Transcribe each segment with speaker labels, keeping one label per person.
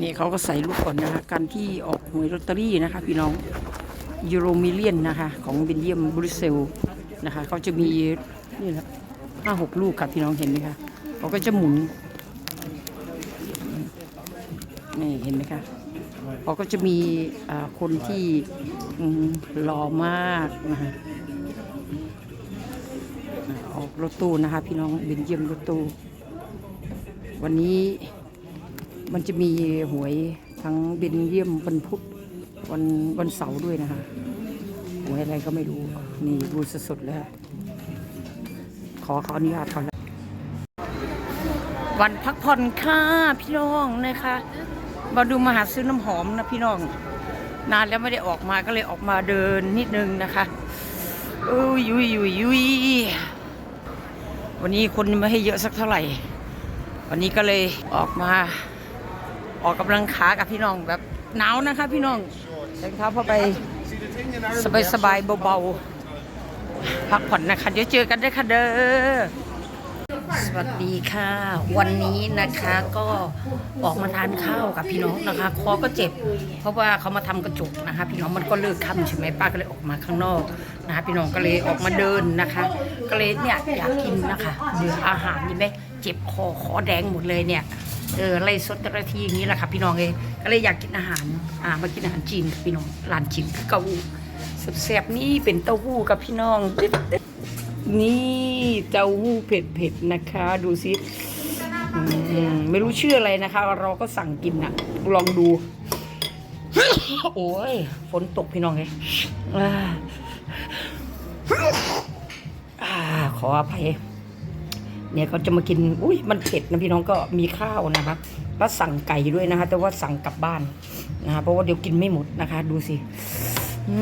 Speaker 1: นี่เขาก็ใส่ลูกก่อนนะคะการที่ออกหวยลอตเตอรี่นะคะพี่น้องยูโรมิเลียนนะคะของเบนเยียมบรุเซลนะคะเขาจะมีนี่แหละห้าหกลูกค่ะพี่น้องเห็นไหมคะเขาก็จะหมุนนี่เห็นไหมคะเขาก็จะมีคนที่หล่อมากนะคะออกรถตู้นะคะพี่น้องเบนเยียมรถตู้วันนี้ มันจะมีหวยทั้งเบนเยี่ยมวันพุธวันวันเสาร์ด้วยนะคะหวยอะไรก็ไม่รู้ นี่ดูสดๆแล้วขอขออนุญาตก่อนละวันพักผ่อนค่ะพี่น้องนะคะมาดูมาหาซื้อน้ำหอมนะพี่น้อง นานแล้วไม่ได้ออกมาก็เลยออกมาเดินนิดนึงนะคะอุ้ยยุยยุยยุยวันนี้คนไม่ให้เยอะสักเท่าไหร่ วันนี้ก็เลยออกมา ออกกำลังขากับพี่น้องแบบหนาวนะคะพี่น้องใส่รองเท้าผ้าใบสบายสบายๆเบาๆพักผ่อนนะคะ เดี๋ยวเจอกันได้ค่ะเด้อสวัสดีค่ะ วันนี้นะคะก็ออกมาทานข้าวกับพี่น้องนะคะ คอก็เจ็บ เพราะว่าเขามาทำกระจกนะคะ พี่น้องมันก็เลิกค่ำใช่ไหมป้าก็เลยออกมาข้างนอกนะคะพี่น้องก็เลยออกมาเดินนะคะ ก็เลยเนี่ยอยากกินนะคะเบื่ออาหารนี่ไหมเจ็บคอคอแดงหมดเลยเนี่ย เออไล่สดแต่ละทีอย่างนี้แหละค่ะพี่น้องเองก็เลยอยากกินอาหารอ่ามากินอาหารจีนพี่น้องร้านจีนคือเกาแซ่บๆนี่เป็นเต้าหู้กับพี่น้อง นี่เต้าหู้เผ็ดๆนะคะ ดูสิอืมไม่รู้ชื่ออะไรนะคะ เราก็สั่งกินนะลองดู โอ้ยฝนตกพี่น้องเลยอ่าอ่าขออภัย เนี่ยเขาจะมากิน อุ้ยมันเผ็ดนะพี่น้องก็มีข้าวนะคะ แล้วสั่งไก่ด้วยนะคะ แต่ว่าสั่งกลับบ้านนะคะเพราะว่าเดี๋ยวกินไม่หมดนะคะ ดูสิ อื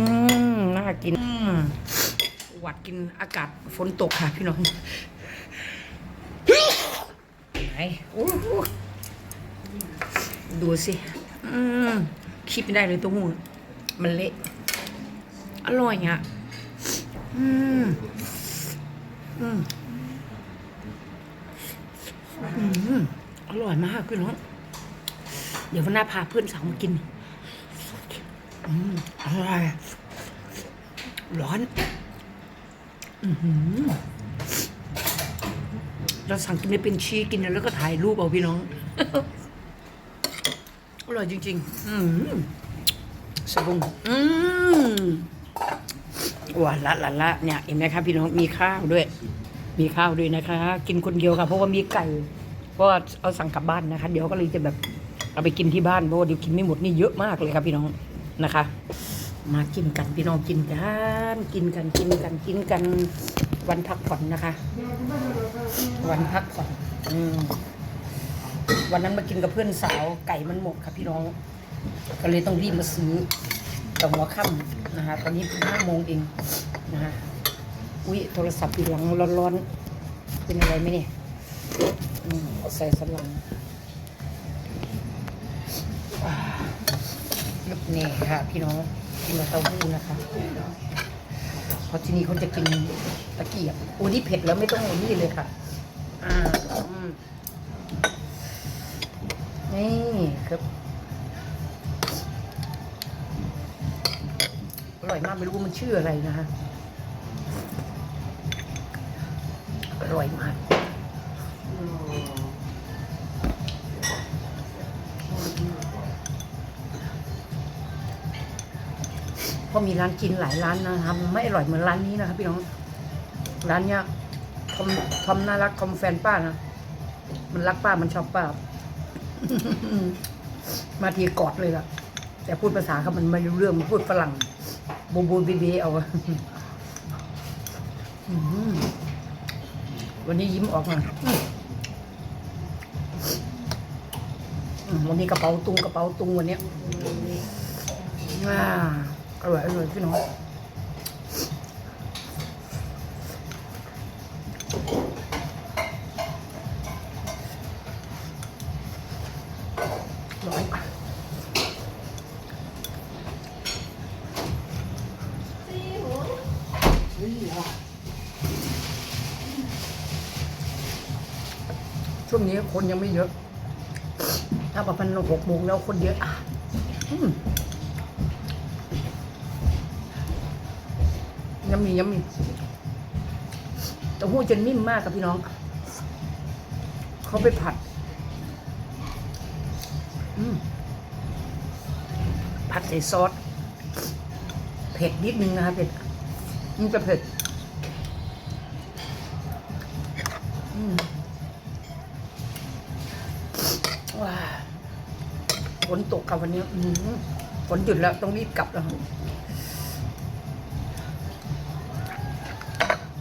Speaker 1: มน่ากินหวัดกินอากาศฝนตกค่ะพี่น้องไหนโอ้ดูสิ อืมคิดไม่ได้เลยตัวหูมันเละ อร่อยอะ อืม อืม อยมากพี่น้องเดี๋ยววันหน้าพาเพื่อนสาวมากินอืมอร่อยร้อน อือเราสั่งกินไม่เป็นชีกินแล้วก็ถ่ายรูปเอาพี่น้อง อร่อยจริง ๆ อืมสบุงอืมว้าละละละเนี่ยเห็นไหมคะพี่น้องมีข้าวด้วย มีข้าวด้วยนะคะ กินคนเดียวค่ะ เพราะว่ามีไก่ เพราะว่าเอาสั่งกลับบ้านนะคะ เดี๋ยวก็เลยจะแบบเอาไปกินที่บ้านเพราะว่าเดี๋ยวกินไม่หมดนี่เยอะมากเลยครับพี่น้องนะคะ มากินกันพี่น้องกินกันกินกันกินกันกินกันวันพักผ่อนนะคะ วันพักผ่อนอืมวันนั้นมากินกับเพื่อนสาวไก่มันหมดค่ะพี่น้อง ก็เลยต้องรีบมาซื้อต่หัวค่ำนะคะ ตอนนี้เพิ่งห้าโมงเองนะคะอุ้ยโทรศัพท์อยู่หลังร้อนๆเป็นอะไรไหมเนี่ย ใส่สลังลูกนี่ค่ะ พี่น้องกินกับเต้าหู้นะคะเพราะที่นี่เขาจะกินตะเกียบอุ้ยนี่เผ็ดแล้วไม่ต้องอานี่เลยค่ะอ่านี่ครับอร่อยมากไม่รู้ว่ามันชื่ออะไรนะคะอร่อยมาก พราะมีร้านกินหลายร้านนะครับ ไม่อร่อยเหมือนร้านนี้นะครับพี่น้อง ร้านเนี้ยทอมทอมน่ารักทอมแฟนป้านะ มันรักป้ามันชอบป้า มาทีกอดเลยล่ะ แต่พูดภาษาเขามันไม่รู้เรื่องมันพูดฝรั่ง บูบูบีบีเอาอะวันนี้ยิ้มออกมาวันนี้กระเป๋าตุงกระเป๋าตุงวันเนี้ยอ่า อร่อยอร่อยพี่น้องร้อยช่วงนี้คนยังไม่เยอะ ถ้าประมาณหกโมงแล้วคนเยอะอะ ยำมียำมีเต้าหู้จะนิ่มมากกับพี่น้อง เขาไปผัด ผัดใส่ซอส เผ็ดนิดนึงนะคะเผ็ดมันจะเผ็ดว้าฝนตกกับวันนี้ฝนหยุดแล้วต้องรีบกลับแล้ว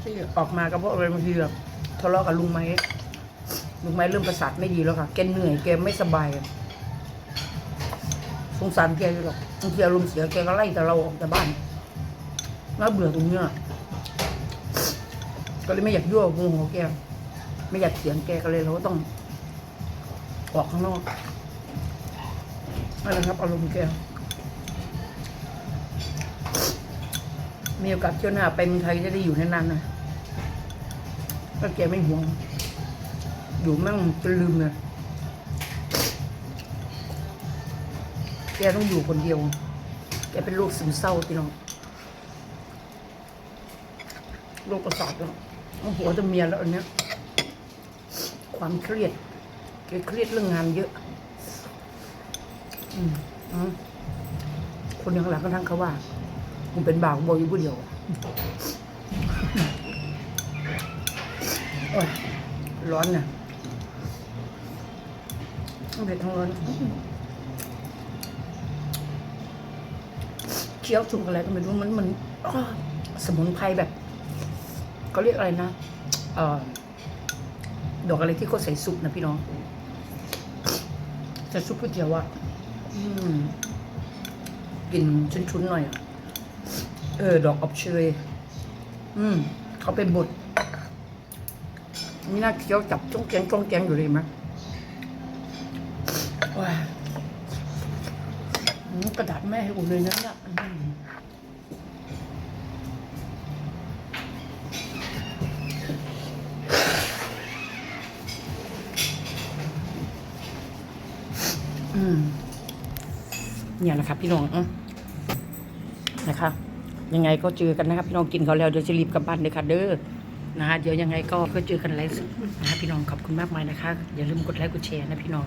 Speaker 1: ที่ออกมาก็เพราะอะไรบางทีแบบทะเลาะกับลุงไม้ลุงไม้เริ่มประสาทไม่ดีแล้วค่ะแกเหนื่อยแกไม่สบายสงสารแกอยู่หรอกบางทีอารมณ์เสียแกก็ไล่แต่เราออกจากบ้านน่าเบื่อตรงเนี้ยก็เลยไม่อยากยั่วโมโหแกไม่อยากเถียงแกก็เลยเราก็ต้อง ออกข้างนอกนั่นแหละครับ อารมณ์แกมีโอกาสเที่ยวหน้าไปเมืองไทยจะได้อยู่นานๆนะ ถ้าแกไม่ห่วง อยู่แม่งจะลืมเลยแกต้องอยู่คนเดียว แกเป็นโรคซึมเศร้าพี่น้องโรคประสาทแล้วหัวจะเมียแล้วอันเนี้ย ความเครียดแกเครียดเรื่องงานเยอะ อืมอืมคนย่างหลังก็ทั้งเขาว่ามึงเป็นบ่าวบอยอยู่ผู้เดียว โอ้ยร้อนน่ะเผ็ดทั้งร้อนเคี้ยวถูกอะไรก็ไม่รู้มันมันอ้อสมุนไพรแบบเขาเรียกอะไรนะเออดอกอะไรที่เขาใส่ซุปนะพี่น้องใส่ซุปก๋วยเตี๋ยวอะกลิ่นชุนๆหน่อยอะเออ ดอกอบเชยอืมเขาไปบด นี่น่าเคี้ยวจับจ้องแกงจ้องแกงอยู่เลยมั้ยว้ากระดาษแม่ให้อุ่นเลยนะเนี่ยอืมอืมเนี่ยนะครับพี่น้องอืมนะคะยังไงก็เจอกันนะครับพี่น้องกินเขาแล้วเดี๋ยวจะรีบกลับบ้านเลยค่ะเด้อ นะคะเดี๋ยวยังไงก็ก็เจอกันไลฟ์สดนะคะพี่น้องขอบคุณมากมายนะคะ อย่าลืมกดไลค์กดแชร์นะพี่น้อง